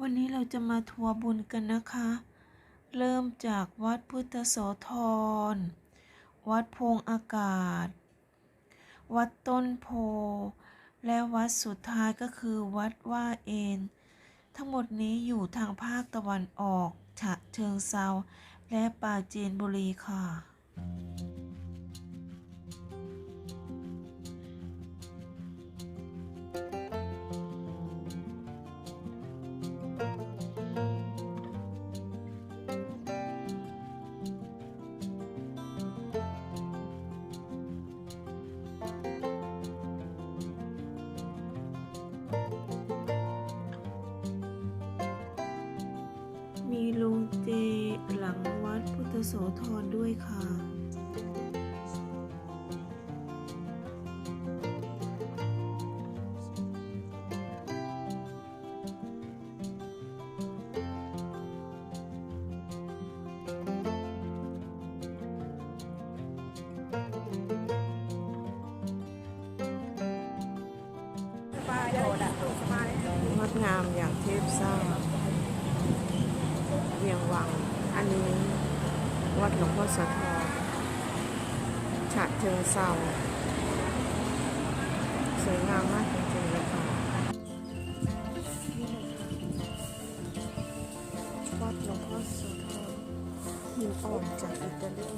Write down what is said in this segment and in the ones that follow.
วันนี้เราจะมาทัวร์บุญกันนะคะ เริ่มจากวัดพุทธโสธร วัดพงอากาศ วัดต้นโพ และวัดสุดท้ายก็คือวัดว่าเอนทั้งหมดนี้อยู่ทางภาคตะวันออก ฉะเชิงเซา และปราจีนบุรีค่ะ เจ หลังวัดพุทธโสธรด้วยค่ะ งดงามอย่างเทพสร้างเวียงวัง อันนี้วัดหลวงพ่อโสธรฉะเชิงเซาสวยงามมากจริงๆเลยค่ะวัดหลวงพ่อโสธรหินอ่อนจากอิตาลี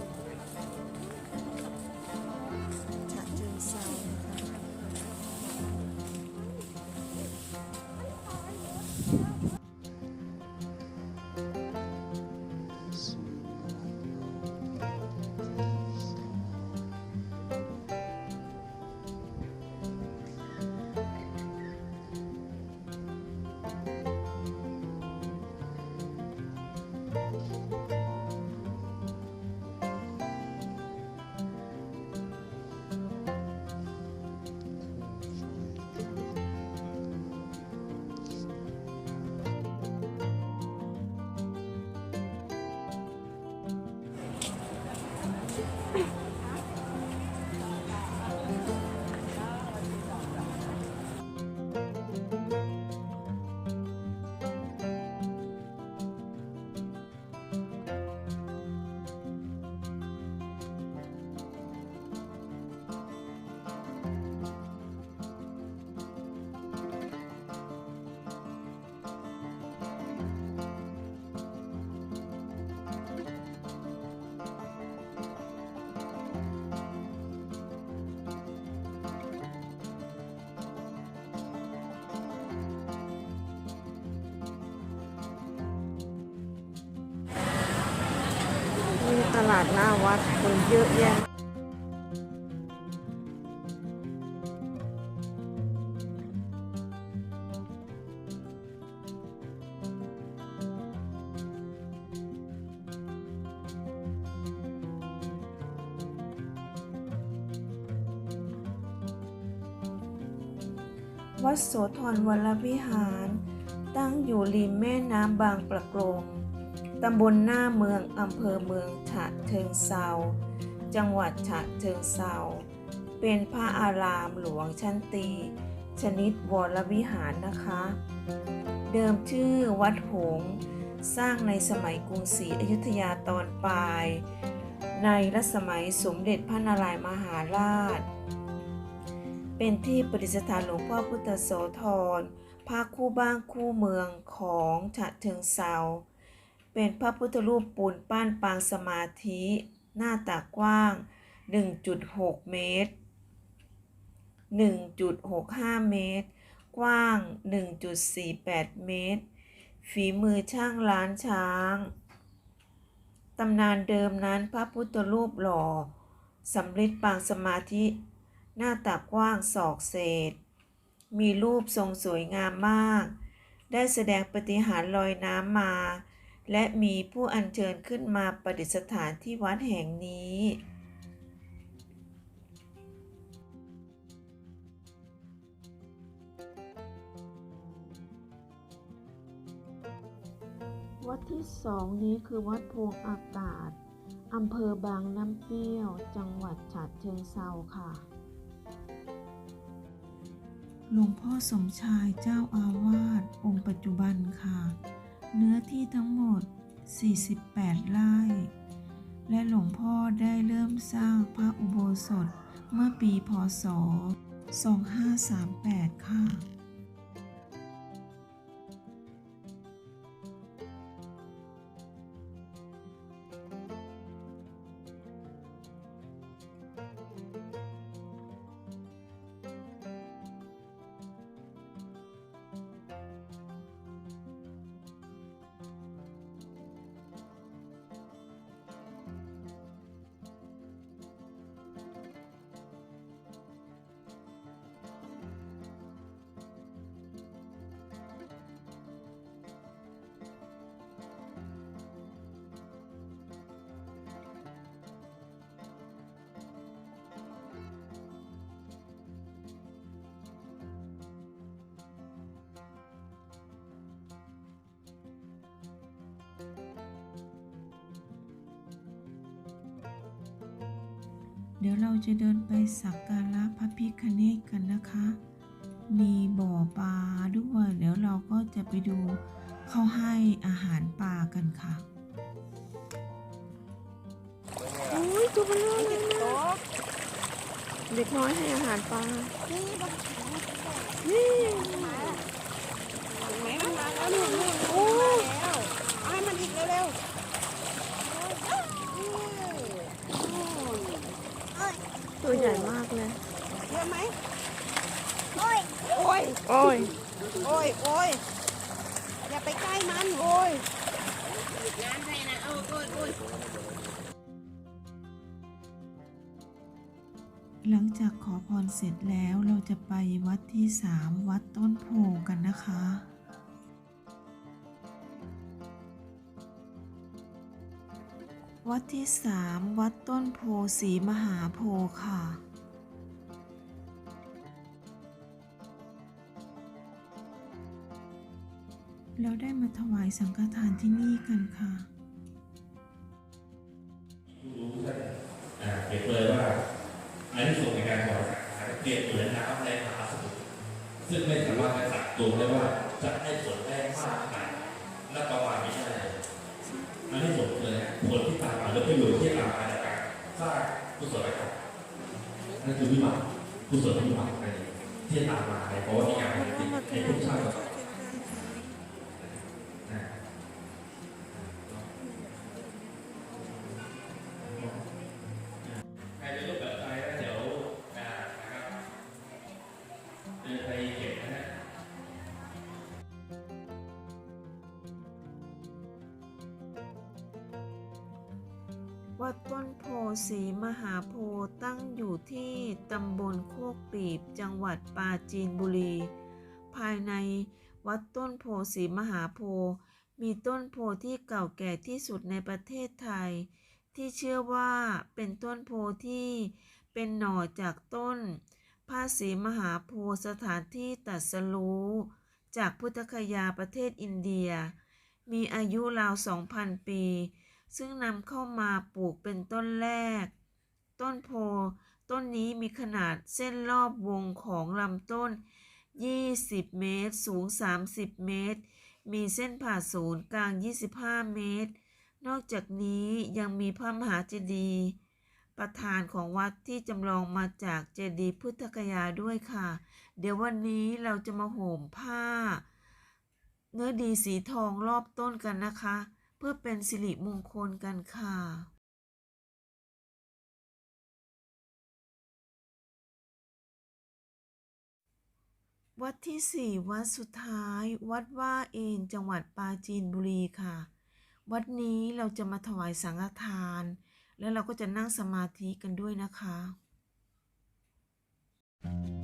าดหน้าวัดคนเยอะแยะวัดโสธรวรวิหาร ตั้งอยู่ริมแม่น้ำบางประกงำบลหน้าเมืองอำเภอเมืองฉะเชิงเซา จังหวัดฉะเชิงเซา เป็นพระอารามหลวงชั้นตี ชนิดวรวิหารนะคะ เดิมชื่อวัดหงสร้างในสมัยกรุงศรีอยุธยาตอนปลาย ในรัชสมัยสมเด็จพระนารายมหาราช เป็นที่ประดิษฐานหลวงพ่อพุทธโสธรพระคู่บ้านคู่เมืองของฉะเชิงเซา เป็นพระพุทธรูปปูนปั้นปางสมาธิ หน้าตากว้าง 1.6 เมตร 1.65 เมตร กว้าง 1.48 เมตร ฝีมือช่างล้านช้างตำนานเดิมนั้นพระพุทธรูปหล่อสำริดปางสมาธิ หน้าตากว้างศอกเศษ มีรูปทรงสวยงามมาก ได้แสดงปฏิหารลอยน้ำมา และมีผู้อัญเชิญขึ้นมาประดิษฐานที่วัดแห่งนี้ วัดที่สองนี้คือวัดโพงอากาศอำเภอบางน้ำเปรี้ยว จังหวัดฉะเชิงเซาค่ะ หลวงพ่อสมชายเจ้าอาวาสองค์ปัจจุบันค่ะ เนื้อที่ทั้งหมด 48 ไร่ และหลวงพ่อได้เริ่มสร้างพระอุโบสถเมื่อปีพศ 2538 ค่ะ เดี๋ยวเราจะเดินไปสักการะพระพิคเนศกันนะคะ มีบ่อปลาด้วยเดี๋ยวเราก็จะไปดูเขาให้อาหารปลากันค่ะโอ้ยตัวเบลอเลยนะเด็กน้อยให้อาหารปลา หลังจากขอพรเสร็จแล้วเราจะไปวัดที่สามวัดต้นโพกันนะคะวัดที่สามวัดต้นโพสีมหาโพค่ะเราได้มาถวายสังฆทานที่นี่กันค่ะ ดูได้ว่าจะให้ผลได้มากขนาดและประมาณไม่ได้มันนี้ส่งส์เลยผลที่ตามมาแล้วประโยชน์ที่ตามมาจากการสร้างกุศลกรรมนั่นคือวิบากกุศลวิบาก วัดต้นโพสีมหาโพตั้งอยู่ที่ตำบลโคกปีบจังหวัดปราจีนบุรี ภายในวัดต้นโพสีมหาโพมีต้นโพที่เก่าแก่ที่สุดในประเทศไทย ที่เชื่อว่าเป็นต้นโพที่เป็นหน่อจากต้นพระศรีมหาโพสถานที่ตรัสรู้จากพุทธคยาประเทศอินเดีย มีอายุราว 2,000 ปี ซึ่งนำเข้ามาปลูกเป็นต้นแรก ต้นโพต้นนี้มีขนาดเส้นรอบวงของลำต้น 20 เมตร สูง 30 เมตร มีเส้นผ่าศูนย์กลาง 25 เมตร นอกจากนี้ยังมีพระมหาเจดีย์ประธานของวัดที่จำลองมาจากเจดีย์พุทธคยาด้วยค่ะ เดี๋ยววันนี้เราจะมาห่มผ้า เนื้อดีสีทองรอบต้นกันนะคะ เพื่อเป็นสิริมงคลกันค่ะวัดที่สี่วัดสุดท้าย วัดว่าเอนจังหวัดปราจีนบุรีค่ะ วัดนี้เราจะมาถวายสังฆทาน แล้วเราก็จะนั่งสมาธิกันด้วยนะคะพญ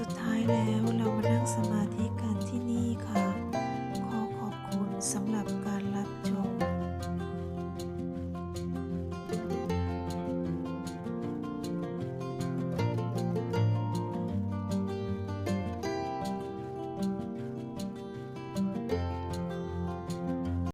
สุดท้ายแล้วเรามานั่งสมาธิ